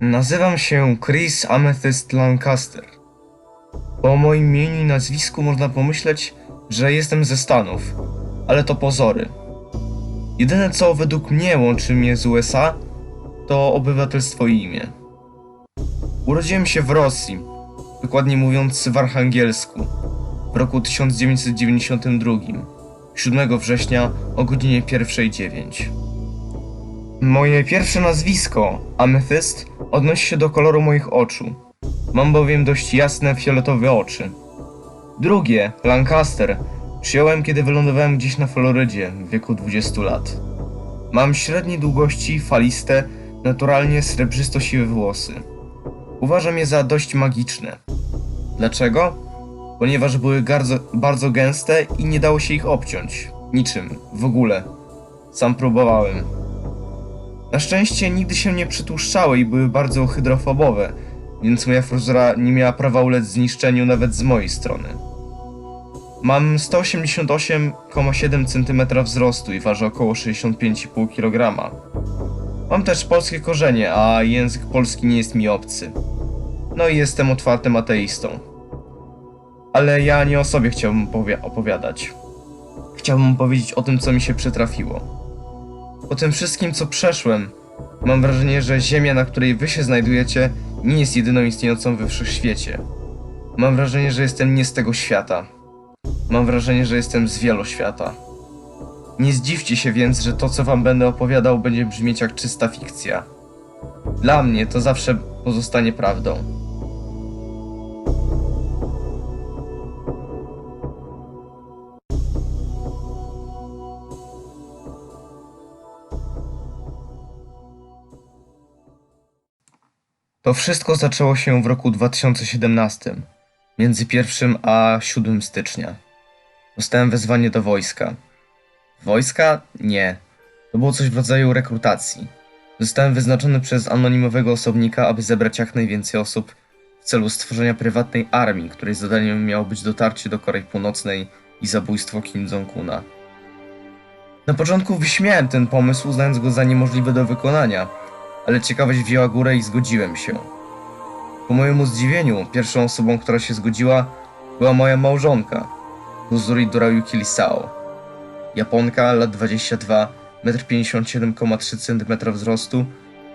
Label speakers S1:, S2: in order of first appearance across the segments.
S1: Nazywam się Chris Amethyst Lancaster. Po moim imieniu i nazwisku można pomyśleć, że jestem ze Stanów, ale to pozory. Jedyne co według mnie łączy mnie z USA, to obywatelstwo i imię. Urodziłem się w Rosji, dokładnie mówiąc w Archangelsku, w roku 1992, 7 września o godzinie 1.09. Moje pierwsze nazwisko, Amethyst, odnosi się do koloru moich oczu. Mam bowiem dość jasne fioletowe oczy. Drugie, Lancaster, przyjąłem kiedy wylądowałem gdzieś na Florydzie w wieku 20 lat. Mam średniej długości, faliste, naturalnie srebrzysto-siwe włosy. Uważam je za dość magiczne. Dlaczego? Ponieważ były bardzo, bardzo gęste i nie dało się ich obciąć. Niczym, w ogóle. Sam próbowałem. Na szczęście nigdy się nie przytłuszczały i były bardzo hydrofobowe, więc moja fryzura nie miała prawa ulec zniszczeniu nawet z mojej strony. Mam 188,7 cm wzrostu i ważę około 65,5 kg. Mam też polskie korzenie, a język polski nie jest mi obcy. No i jestem otwartym ateistą. Ale ja nie o sobie chciałbym opowi- opowiadać. Chciałbym powiedzieć o tym, co mi się przytrafiło. Po tym wszystkim, co przeszłem, mam wrażenie, że Ziemia, na której wy się znajdujecie, nie jest jedyną istniejącą we wszechświecie. Mam wrażenie, że jestem nie z tego świata. Mam wrażenie, że jestem z wieloświata. Nie zdziwcie się więc, że to, co wam będę opowiadał, będzie brzmieć jak czysta fikcja. Dla mnie to zawsze pozostanie prawdą. To wszystko zaczęło się w roku 2017, między 1 a 7 stycznia. Dostałem wezwanie do wojska. Wojska? Nie. To było coś w rodzaju rekrutacji. Zostałem wyznaczony przez anonimowego osobnika, aby zebrać jak najwięcej osób w celu stworzenia prywatnej armii, której zadaniem miało być dotarcie do Korei Północnej i zabójstwo Kim Jong-una. Na początku wyśmiałem ten pomysł, uznając go za niemożliwy do wykonania, ale ciekawość wzięła górę i zgodziłem się. Ku mojemu zdziwieniu, pierwszą osobą, która się zgodziła, była moja małżonka, Kuzuri Dorayuki Lisao. Japonka, lat 22, 1,57,3 cm wzrostu,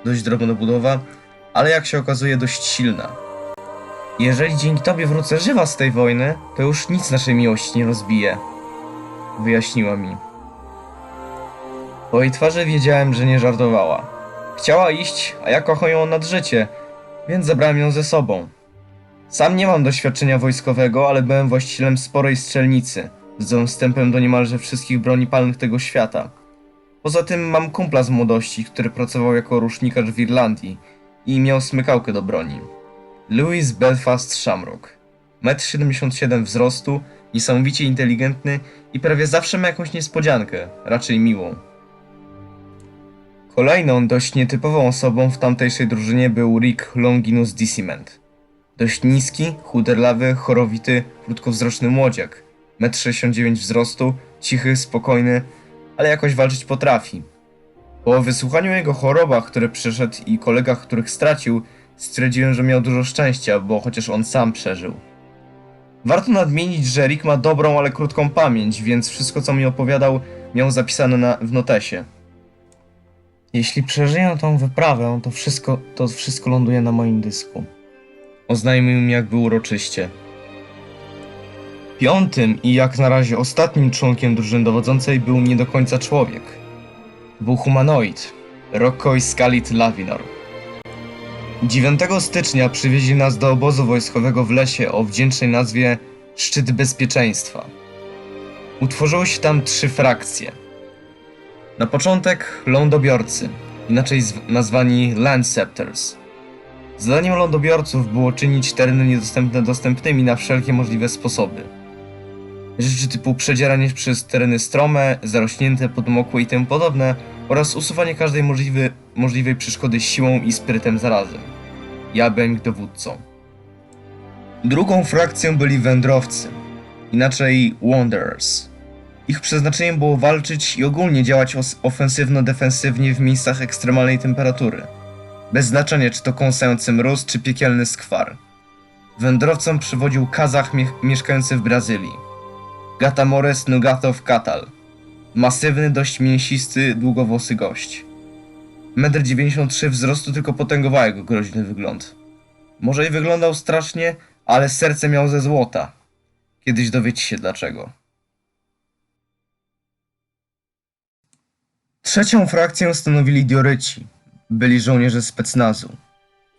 S1: dość drobnobudowa, ale jak się okazuje dość silna. Jeżeli dzięki tobie wrócę żywa z tej wojny, to już nic naszej miłości nie rozbije. Wyjaśniła mi. Po jej twarzy wiedziałem, że nie żartowała. Chciała iść, a ja kocham ją nad życie, więc zabrałem ją ze sobą. Sam nie mam doświadczenia wojskowego, ale byłem właścicielem sporej strzelnicy, z dostępem do niemalże wszystkich broni palnych tego świata. Poza tym mam kumpla z młodości, który pracował jako rusznikarz w Irlandii i miał smykałkę do broni. Louis Belfast Shamrock. 1,77 m wzrostu, niesamowicie inteligentny i prawie zawsze ma jakąś niespodziankę, raczej miłą. Kolejną dość nietypową osobą w tamtejszej drużynie był Rick Longinus Dissiment. Dość niski, chuderlawy, chorowity, krótkowzroczny młodziak. 1,69 m wzrostu, cichy, spokojny, ale jakoś walczyć potrafi. Po wysłuchaniu jego chorobach, które przeszedł i kolegach, których stracił, stwierdziłem, że miał dużo szczęścia, bo chociaż on sam przeżył. Warto nadmienić, że Rick ma dobrą, ale krótką pamięć, więc wszystko co mi opowiadał miał zapisane na, w notesie. Jeśli przeżyję tą wyprawę, to wszystko, to wszystko ląduje na moim dysku. Oznajmił mi jakby uroczyście. Piątym i jak na razie ostatnim członkiem drużyny dowodzącej był nie do końca człowiek. Był humanoid, Rockoi Scalit Lavinor. 9 stycznia przywieźli nas do obozu wojskowego w lesie o wdzięcznej nazwie Szczyt Bezpieczeństwa. Utworzyły się tam trzy frakcje. Na początek lądobiorcy, inaczej zw- nazwani Landscepters. Zadaniem lądobiorców było czynić tereny niedostępne dostępnymi na wszelkie możliwe sposoby. Rzeczy typu przedzieranie przez tereny strome, zarośnięte, podmokłe i tym podobne oraz usuwanie każdej możliwy, możliwej przeszkody siłą i sprytem zarazem. Ja byłem dowódcą. Drugą frakcją byli wędrowcy, inaczej Wanderers. Ich przeznaczeniem było walczyć i ogólnie działać ofensywno-defensywnie w miejscach ekstremalnej temperatury. Bez znaczenia, czy to kąsający mróz, czy piekielny skwar. Wędrowcom przywodził Kazach mie- mieszkający w Brazylii. Gatamores Nugatow Katal. Masywny, dość mięsisty, długowłosy gość. 1,93 m wzrostu tylko potęgował jego groźny wygląd. Może i wyglądał strasznie, ale serce miał ze złota. Kiedyś dowiecie się dlaczego. Trzecią frakcję stanowili Dioryci. Byli żołnierze specnazu.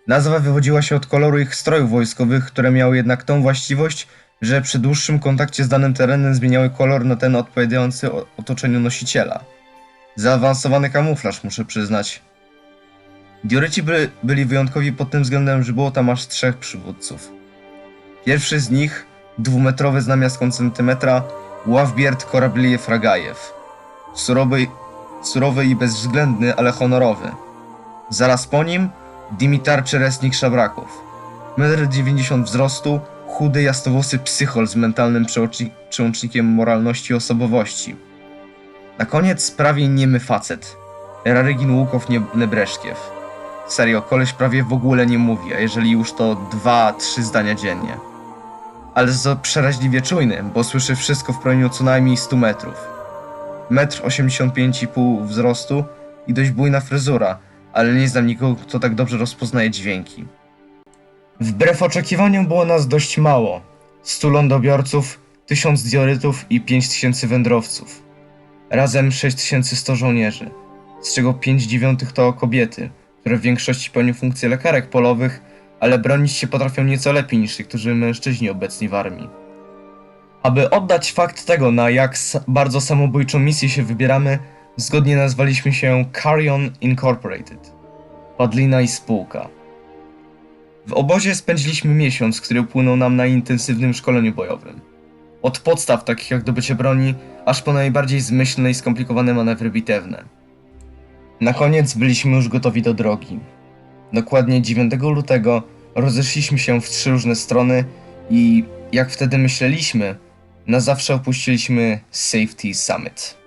S1: Nazwa wywodziła się od koloru ich strojów wojskowych, które miały jednak tą właściwość, że przy dłuższym kontakcie z danym terenem zmieniały kolor na ten odpowiadający otoczeniu nosiciela. Zaawansowany kamuflaż, muszę przyznać. Dioryci by, byli wyjątkowi pod tym względem, że było tam aż trzech przywódców. Pierwszy z nich, dwumetrowy z namiastką centymetra, Ławbiert Korabliejew Ragajew. Surowy, surowy i bezwzględny, ale honorowy. Zaraz po nim Dimitar Czeresnik Szabraków. 1,90 m wzrostu, chudy, jasnowłosy psychol z mentalnym przełączni- przełącznikiem moralności i osobowości. Na koniec prawie niemy facet. Rarygin Łukow Nie- Nebreszkiew. Serio, koleś prawie w ogóle nie mówi, a jeżeli już to dwa, trzy zdania dziennie. Ale to przeraźliwie czujny, bo słyszy wszystko w promieniu co najmniej 100 metrów. Metr 85,5 wzrostu i dość bujna fryzura, ale nie znam nikogo, kto tak dobrze rozpoznaje dźwięki. Wbrew oczekiwaniom było nas dość mało. 100 lądobiorców, 1000 diorytów i 5000 wędrowców. Razem 6100 żołnierzy, z czego 5 dziewiątych to kobiety, które w większości pełnią funkcje lekarek polowych, ale bronić się potrafią nieco lepiej niż niektórzy mężczyźni obecni w armii. Aby oddać fakt tego, na jak bardzo samobójczą misję się wybieramy, zgodnie nazwaliśmy się Carrion Incorporated. Padlina i spółka. W obozie spędziliśmy miesiąc, który upłynął nam na intensywnym szkoleniu bojowym. Od podstaw takich jak dobycie broni, aż po najbardziej zmyślne i skomplikowane manewry bitewne. Na koniec byliśmy już gotowi do drogi. Dokładnie 9 lutego rozeszliśmy się w trzy różne strony i, jak wtedy myśleliśmy, na zawsze opuściliśmy Safety Summit.